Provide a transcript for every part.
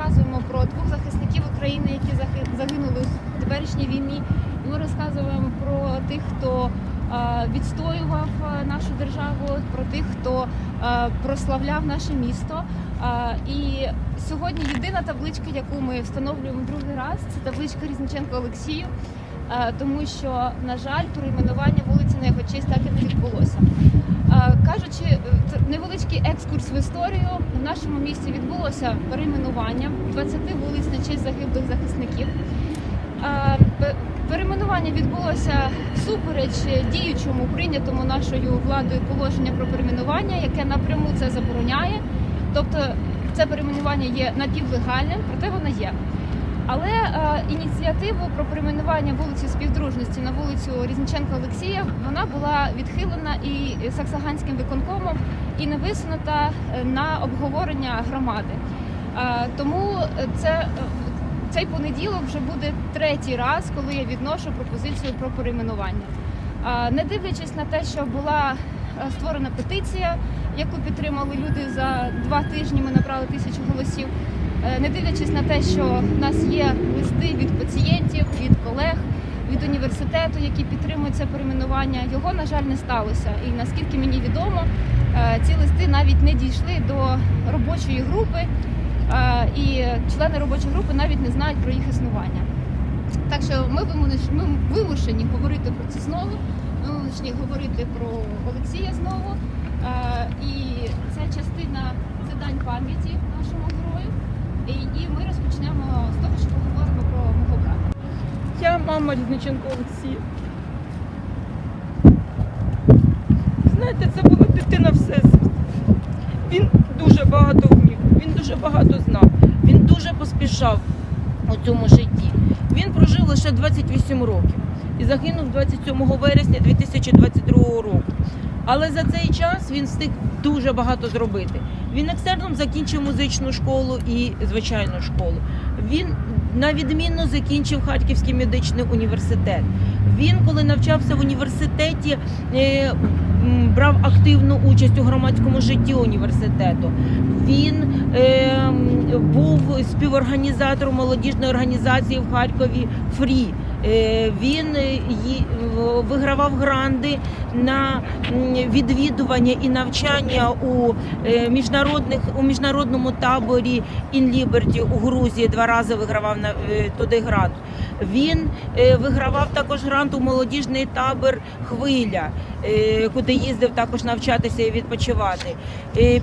розказуємо про двох захисників України, які загинули в теперішній війні. Ми розказуємо про тих, хто е, відстоював е, нашу державу, про тих, хто е, прославляв наше місто. І сьогодні єдина табличка, яку ми встановлюємо другий раз, це табличка Різниченко Олексію, тому що, на жаль, перейменування вулиці на його честь так і не відбулося. Е, Кажучи, е, невеличкий екскурс в історію в нашому місті відбулося перейменування 20 вулиць на честь загиблих захисників. Е, Перейменування відбулося всупереч діючому прийнятому нашою владою положення про перейменування, яке напряму це забороняє. Тобто це перейменування є напівлегальним, проте воно є. Але е, ініціативу про перейменування вулиці Співдружності на вулицю Різниченка Олексія вона була відхилена і Саксаганським виконкомом і не висунута е, на обговорення громади. Е, тому це е, цей понеділок вже буде третій раз, коли я відношу пропозицію про перейменування. Е, Не дивлячись на те, що була е, створена петиція, яку підтримали люди за два тижні. Ми набрали тисячу голосів. Е, Не дивлячись на те, що в нас є листи від пацієнтів, від колег, від університету, які підтримують це перейменування, його на жаль не сталося. І наскільки мені відомо, е, ці листи навіть не дійшли до робочої групи, е, і члени робочої групи навіть не знають про їх існування. Так що ми вимушені, говорити про це знову. Ми вимушені говорити про Олексія знову. І ця частина це дань пам'яті нашому герою. І, і ми розпочнемо з того, що поговоримо про мого брата. Я мама Різниченко Олексія. Знаєте, це була дитина всесвіт. Він дуже багато вмів, він дуже багато знав, він дуже поспішав у цьому житті. Він прожив лише 28 років і загинув 27 вересня 2022 року. Але за цей час він встиг дуже багато зробити. Він екстерном закінчив музичну школу і звичайну школу. Він на відмінно закінчив Харківський медичний університет. Він, коли навчався в університеті, е, брав активну участь у громадському житті університету. Він е, був співорганізатором молодіжної організації в Харкові Фрі. Е, Він е, вигравав гранди на відвідування і навчання у е, міжнародних у міжнародному таборі Liberty у Грузії. Два рази вигравав на туди грант. Він вигравав також грант у молодіжний табор Хвиля, куди їздив також навчатися і відпочивати.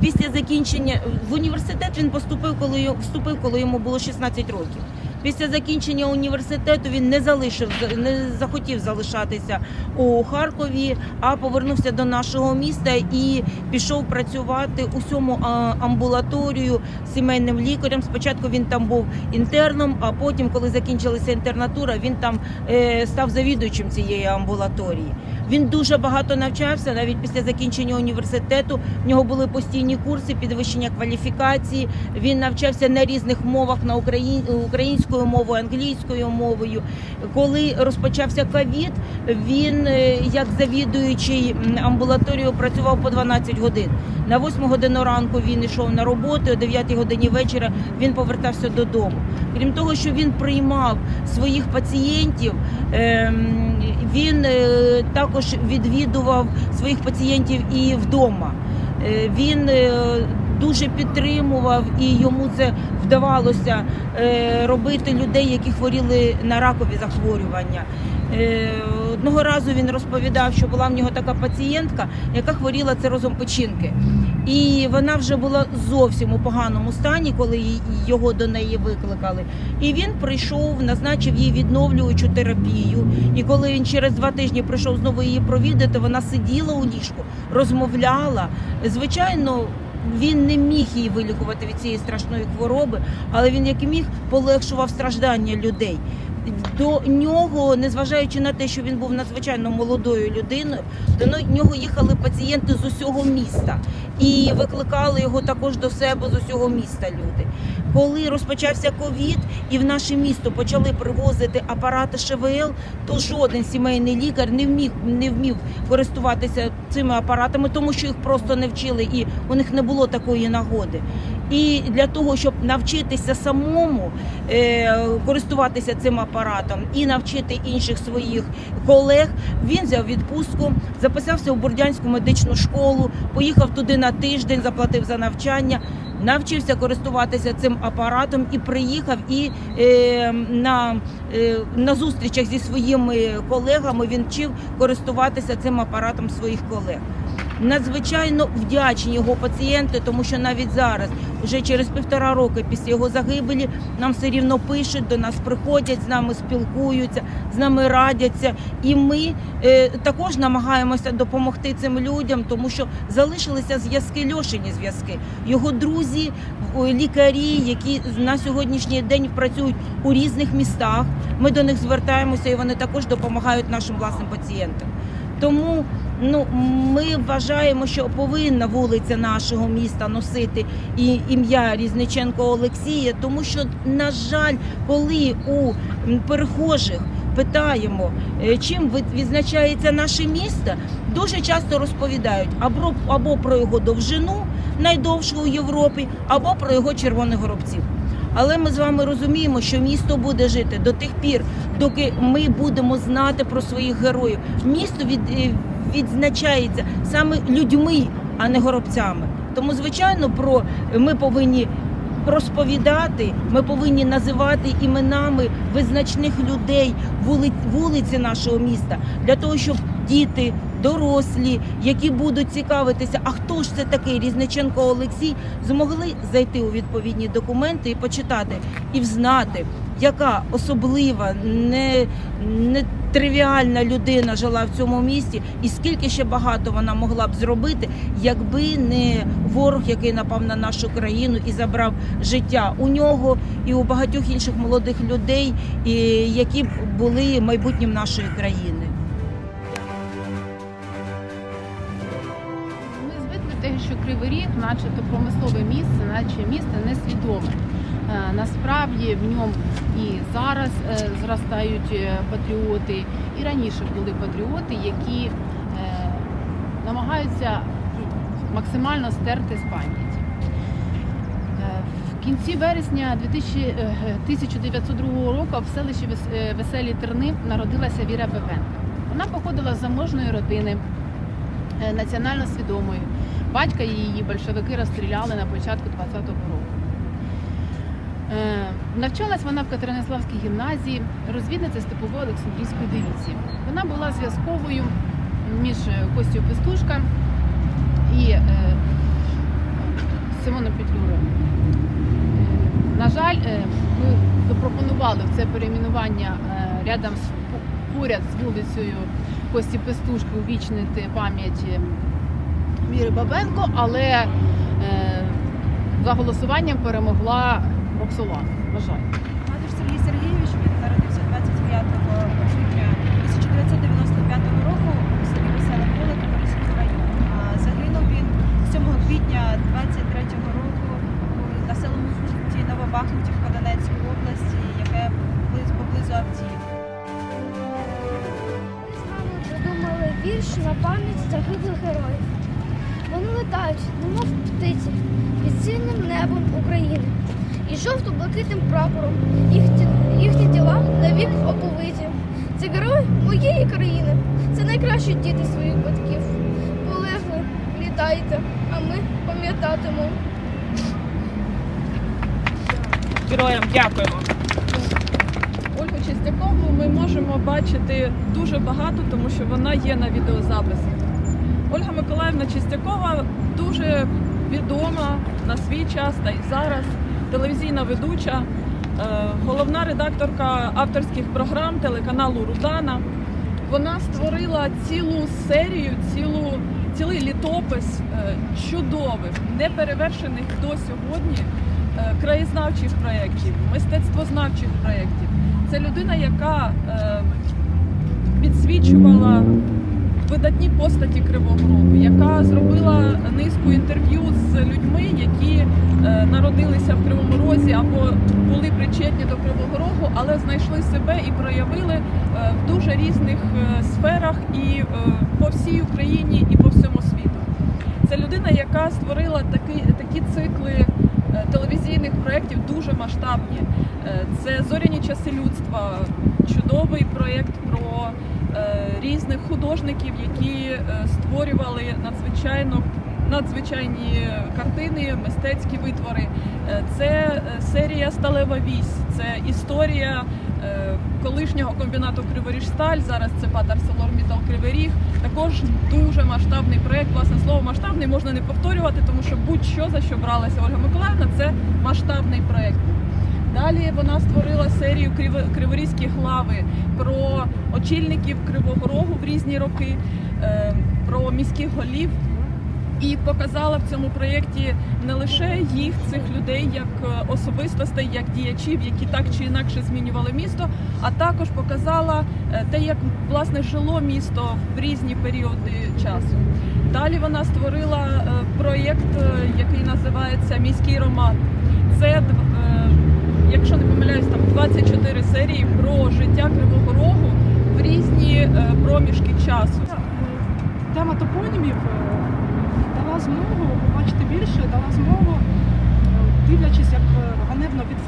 Після закінчення в університет він поступив, коли вступив, коли йому було 16 років. Після закінчення університету він не залишив, не захотів залишатися у Харкові, а повернувся до нашого міста і пішов працювати у сьому амбулаторію сімейним лікарем. Спочатку він там був інтерном, а потім, коли закінчилася інтернатура, він там е, став завідуючим цієї амбулаторії. Він дуже багато навчався навіть після закінчення університету. В нього були постійні курси підвищення кваліфікації. Він навчався на різних мовах на україн... українською мовою, англійською мовою. Коли розпочався ковід, він е, як завідуючий м, амбулаторію працював по 12 годин. На 8 годину ранку він йшов на роботу, о 9 годині вечора він повертався додому. Крім того, що він приймав своїх пацієнтів, ем, він е, також відвідував своїх пацієнтів і вдома. Е, Він е, дуже підтримував і йому це вдавалося робити людей, які хворіли на ракові захворювання. Одного разу він розповідав, що була в нього така пацієнтка, яка хворіла цирозом печінки. І вона вже була зовсім у поганому стані, коли його до неї викликали. І він прийшов, назначив їй відновлюючу терапію. І коли він через два тижні прийшов знову її провідати, вона сиділа у ліжку, розмовляла. Звичайно. Він не міг її вилікувати від цієї страшної хвороби, але він як міг полегшував страждання людей. До нього, незважаючи на те, що він був надзвичайно молодою людиною, до нього їхали пацієнти з усього міста і викликали його також до себе з усього міста. Люди, коли розпочався ковід, і в наше місто почали привозити апарати ШВЛ, то жоден сімейний лікар не вміг не вмів користуватися цими апаратами, тому що їх просто не вчили, і у них не було такої нагоди. І для того, щоб навчитися самому е, користуватися цим апаратом і навчити інших своїх колег, він взяв відпустку, записався у Бордянську медичну школу, поїхав туди на тиждень, заплатив за навчання. Навчився користуватися цим апаратом і приїхав. І е, на, е, на зустрічах зі своїми колегами він вчив користуватися цим апаратом своїх колег. Надзвичайно вдячні його пацієнти, тому що навіть зараз, вже через півтора роки після його загибелі, нам все рівно пишуть, до нас приходять, з нами спілкуються, з нами радяться. І ми е, також намагаємося допомогти цим людям, тому що залишилися зв'язки, льошені зв'язки. Його друзі, лікарі, які на сьогоднішній день працюють у різних містах. Ми до них звертаємося, і вони також допомагають нашим власним пацієнтам. Тому ну ми вважаємо, що повинна вулиця нашого міста носити і ім'я Різниченко Олексія, тому що, на жаль, коли у перехожих питаємо, е, чим відзначається наше місто, дуже часто розповідають або, або про його довжину, найдовшу у Європі, або про його червоних горобців. Але ми з вами розуміємо, що місто буде жити до тих пір, доки ми будемо знати про своїх героїв. Місто від, е, відзначається саме людьми, а не горобцями. Тому, звичайно, про ми повинні розповідати, ми повинні називати іменами визначних людей вулиці нашого міста для того, щоб діти, дорослі, які будуть цікавитися, а хто ж це такий Різниченко Олексій, змогли зайти у відповідні документи і почитати і взнати, яка особлива, не, не тривіальна людина жила в цьому місті, і скільки ще багато вона могла б зробити, якби не ворог, який напав на нашу країну і забрав життя у нього і у багатьох інших молодих людей, які були майбутнім нашої країни. Кривий наче то промислове місце, наче місто несвідоме. Е, Насправді в ньому і зараз е, зростають е, патріоти, і раніше були патріоти, які намагаються максимально стерти з пам'яті. В кінці вересня 2000, е, 1902 року в селищі Веселі Терни народилася Віра Пепенко. Вона походила з заможної родини, національно свідомої. Батька її большевики розстріляли на початку 20-го року. Е, Навчалась вона в Катеринославській гімназії, розвідниця степової Олександрійської дивізії. Вона була зв'язковою між е, Костю Пестушка і е, Симоном Петлюрою. Е, На жаль, ми запропонували це перейменування рядом з поряд з вулицею Кості Пестушки увічнити пам'ять Віри Бабенко, але е, за голосуванням перемогла Роксолана. На жаль. Матиш Сергій Сергійович Вони летають, немов птиці, під сильним небом України. І жовто-блакитним прапором їхні, їхні тіла навік оповиті. Це герої моєї країни. Це найкращі діти своїх батьків. Полегли, літайте, а ми пам'ятатимемо. Героям дякуємо. Ольгу Чистякову ми можемо бачити дуже багато, тому що вона є на відеозаписі. Ольга Миколаївна Чистякова дуже відома на свій час та й зараз. Телевізійна ведуча, е, головна редакторка авторських програм телеканалу Рудана. Вона створила цілу серію, цілу, цілий літопис е, чудових, неперевершених до сьогодні е, краєзнавчих проєктів, мистецтвознавчих проєктів. Це людина, яка підсвічувала видатні постаті Кривого Рогу, яка зробила низку інтерв'ю з людьми, які е, народилися в Кривому Розі або були причетні до Кривого Рогу, але знайшли себе і проявили е, в дуже різних е, сферах і по всій Україні, і по всьому світу. Це людина, яка створила такі, такі цикли телевізійних проєктів дуже масштабні. Це зоряні часи людства, чудовий проєкт про різних художників, які е, створювали надзвичайно надзвичайні картини, мистецькі витвори. Е, Це е, серія Сталева вісь, це історія е, колишнього комбінату Криворіжсталь. Зараз це ПАТ ArcelorMittal Кривий Ріг. Також дуже масштабний проєкт. Власне слово масштабний можна не повторювати, тому що будь-що за що бралася Ольга Миколаївна, це масштабний проєкт. Далі вона створила серію «Криво- Криворізькі глави про очільників Кривого Рогу в різні роки, е, про міських голів. І показала в цьому проєкті не лише їх, цих людей, як е, особистостей, як діячів, які так чи інакше змінювали місто, а також показала е, те, як власне жило місто в різні періоди часу. Далі вона створила проєкт, який називається Міський роман. Це якщо не помиляюсь, там 24 серії про життя Кривого Рогу в різні е, проміжки часу. Тема топонімів е, дала змогу побачити більше, дала змогу, е, дивлячись, як ганебно від